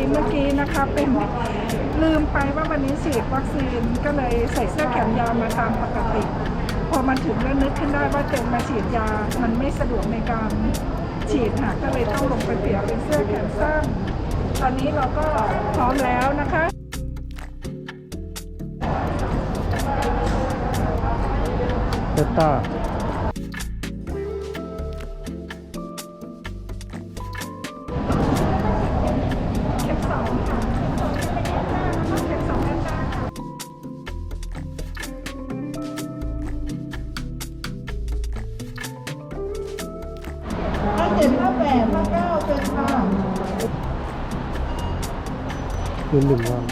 ีเมื่อกี้นะคะเป็นลืมไปว่าวันนี้ฉีดวัคซีนก็เลยใส่เสื้อแขนยาวมาตามปกติ พอมาถึงแล้วนึกขึ้นได้ว่าเดินมาฉีดยา มันไม่สะดวกในการฉีดค่ะก็เลยต้องลงไปเปลี่ยนเป็นเสื้อแขนสั้นตอนนี้เราก็พร้อมแล้วนะคะเบต้า เจ็ดถ้าแปดถ้าเก้าเป็นค่ะหนึ่งหนึ่งวัน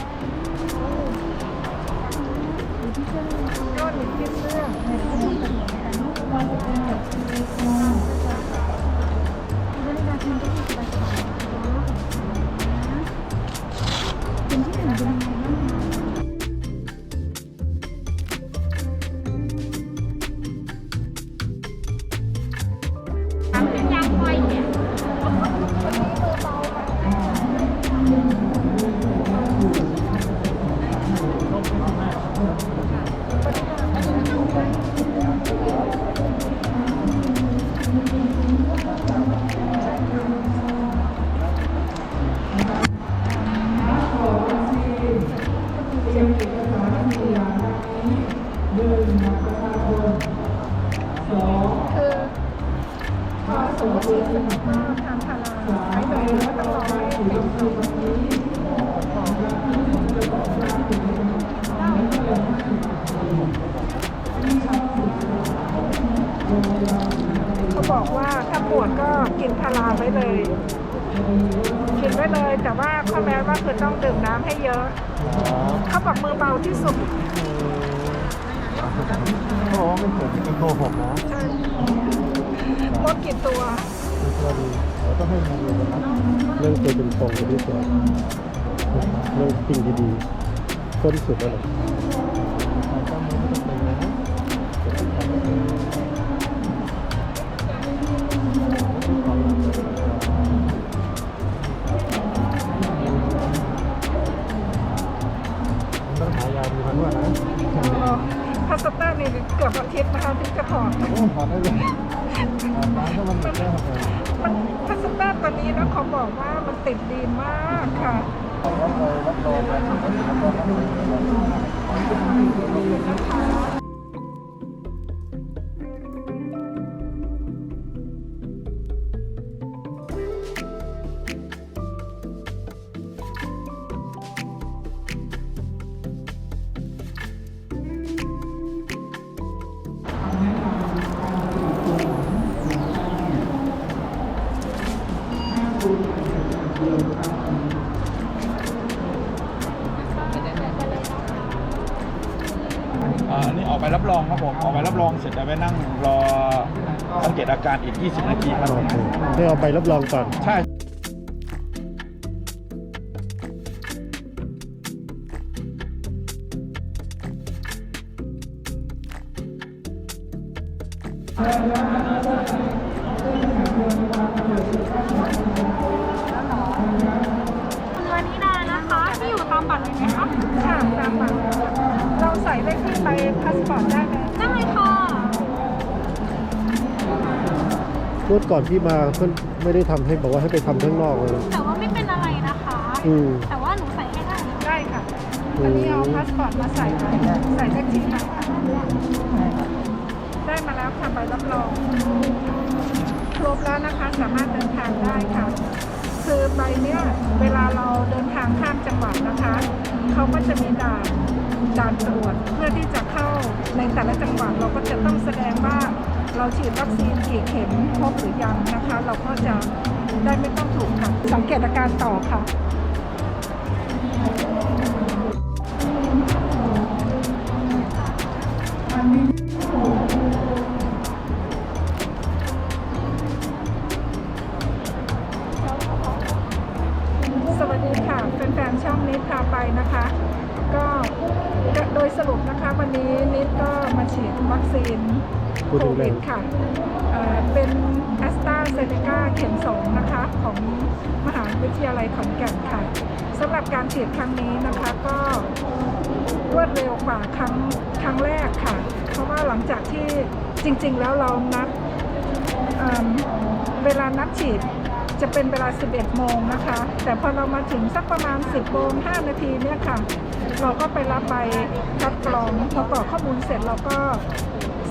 คือพอสมมติฉีดเสร็จก็ทานพาราใช้เลยไม่ต้องรอให้เป็นเขาบอกว่าถ้าปวดก็กินพาราไว้เลยกินไว้เลยแต่ว่าข้อแม้ว่าคือต้องดื่มน้ำให้เยอะ เขาบอกมือเบาที่สุด เขาบอกว่าไม่เป็นโกหกนะใช่มดกี่ตัวคือตัวดีเราต้องให้มันเลยนะครับเรื่องตัวเป็นตรงไปที่ตัวเรื่องสิ่งดีๆต้นสุดแล้วเลยต้องหายาดีมันนวดนะ พาสต้านี่เกือบอาทิตย์นะคะที่จะถอดโอ้ถอดได้เลยอบน้ำก็มันหมดแล้วครับมันพาสต้าตัวนี้นะเขาบอกว่ามันติดดีมากค่ะรับรองรับรองนะ อ่าอันนี้ออกไปรับรองครับผมออกไปรับรองเสร็จจะไปนั่งรอสังเกตอาการอีก 20 นาทีครับโอเคให้เอาไปรับรองก่อน ใช่คุณวานิดานะคะ ที่อยู่ตามบัตรเลยไหมคะค่ะตามมาเราใส่เลขที่ใบพาสปอร์ตได้ไหมได้ค่ะรถก่อนที่มาเพื่อนไม่ได้ทำให้บอกว่าให้ไปทำข้างนอกเลยแต่ว่าไม่เป็นอะไรนะคะ อืม แต่ว่าหนูใส่ให้ได้ ได้ค่ะตอนนี้เอาพาสปอร์ตมาใส่ไว้ใส่เลขที่มาค่ะได้มาแล้วค่ะใบรับรองครบแล้วนะคะสามารถเดินทางได้ค่ะ คือใบเนี้ยเวลาเราเดินทางข้ามจังหวัดนะคะเขาก็จะมีด่าน ด่านตรวจเพื่อที่จะเข้าในแต่ละจังหวัดเราก็จะต้องแสดงว่าเราฉีดวัคซีนกี่เข็มครบหรือยังนะคะ เราก็จะได้ไม่ต้องถูกค่ะสังเกตอาการต่อค่ะ วันนี้นิดก็มาฉีดวัคซีนโควิดค่ะเอ่อเป็นแอสตราเซเนกาเข็มสองนะคะของมหาวิทยาลัยขอนแก่นค่ะสำหรับการฉีดครั้งนี้นะคะก็รวดเร็วกว่าครั้งครั้งแรกค่ะ เพราะว่าหลังจากที่จริง ๆ แล้วเรานัดเอิ่มเวลานัดฉีดจะเป็นเวลา 11 โมงนะคะ แต่พอเรามาถึงสักประมาณ 10 โมง 5 นาทีเนี่ยค่ะ เราก็ไปรับใบคัดกรองพอกรอกข้อมูลเสร็จเราก็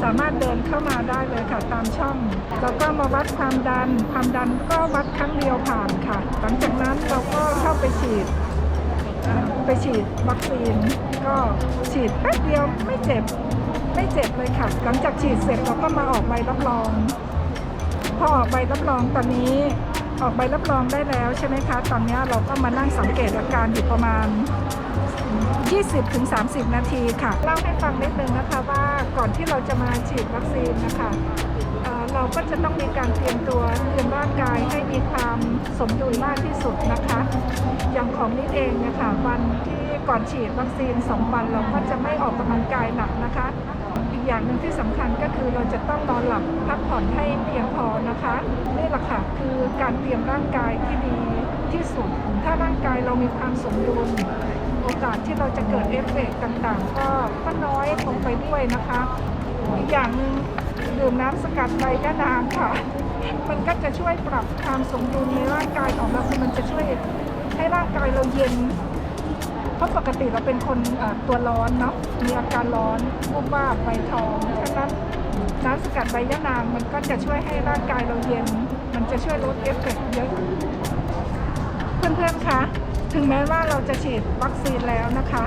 สามารถเดินเข้ามาได้เลยค่ะตามช่อง แล้วก็มาวัดความดัน ความดันก็วัดครั้งเดียวผ่านค่ะ หลังจากนั้นเราก็เข้าไปฉีดไปฉีดวัคซีน ก็ฉีดแป๊บเดียวไม่เจ็บไม่เจ็บเลยค่ะ หลังจากฉีดเสร็จเราก็มาออกใบรับรอง พอออกใบรับรองตอนนี้ออกใบรับรองได้แล้วใช่ไหมคะ ตอนนี้เราก็มานั่งสังเกตอาการอยู่ประมาณ 20ถึง30 นาทีค่ะ เล่าให้ฟังนิดนึงนะคะว่าก่อนที่เราจะมาฉีดวัคซีนนะคะเอ่อเราก็จะต้องมีการเตรียมตัวเตรียมร่างกายให้มีความสมดุลมากที่สุดนะคะ อย่างของนิดเองเนะคะวันที่ก่อนฉีดวัคซีน 2 วันเราก็จะไม่ออกกำลังกายหนักนะคะ อีกอย่างหนึ่งที่สำคัญก็คือเราจะต้องนอนหลับพักผ่อนให้เพียงพอนะคะนี่แหละค่ะคือการเตรียมร่างกายที่ดีที่สุด ถ้าร่างกายเรามีความสมดุล โอกาสที่เราจะเกิดเอฟเฟกต์ต่างๆ ก็ก็น้อยลงไปด้วยนะคะ อีกอย่างหนึ่งดื่มน้ำสกัดใบยะนางค่ะ มันก็จะช่วยปรับความสมดุลในร่างกายของเราคือมันจะช่วยให้ร่างกายเราเย็น เพราะปกติเราเป็นคนตัวร้อนเนาะ มีอาการร้อนวูบวาบใบทองฉะนั้นน้ำสกัดใบยะนางมันก็จะช่วยให้ร่างกายเราเย็น มันจะช่วยลดเอฟเฟกต์เยอะ เพื่อนๆคะ ถึงแม้ว่าเราจะฉีดวัคซีนแล้วนะคะ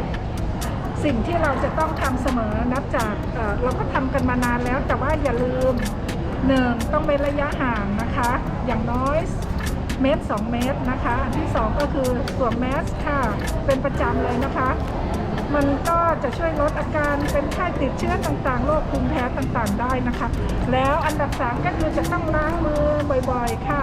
สิ่งที่เราจะต้องทำเสมอนับจากเเราก็ทำกันมานานแล้ว แต่ว่าอย่าลืมหนึ่งต้องเป็นระยะห่างนะคะ อย่างน้อยเมตรสองเมตรนะคะอันที่สองก็คือสวมแมสค่ะ เป็นประจำเลยนะคะ มันก็จะช่วยลดอาการเป็นไข้ติดเชื้อต่างๆ โรคภูมิแพ้ต่างๆ ได้นะคะ แล้วอันดับสามก็คือจะต้องล้างมือบ่อยๆ ค่ะ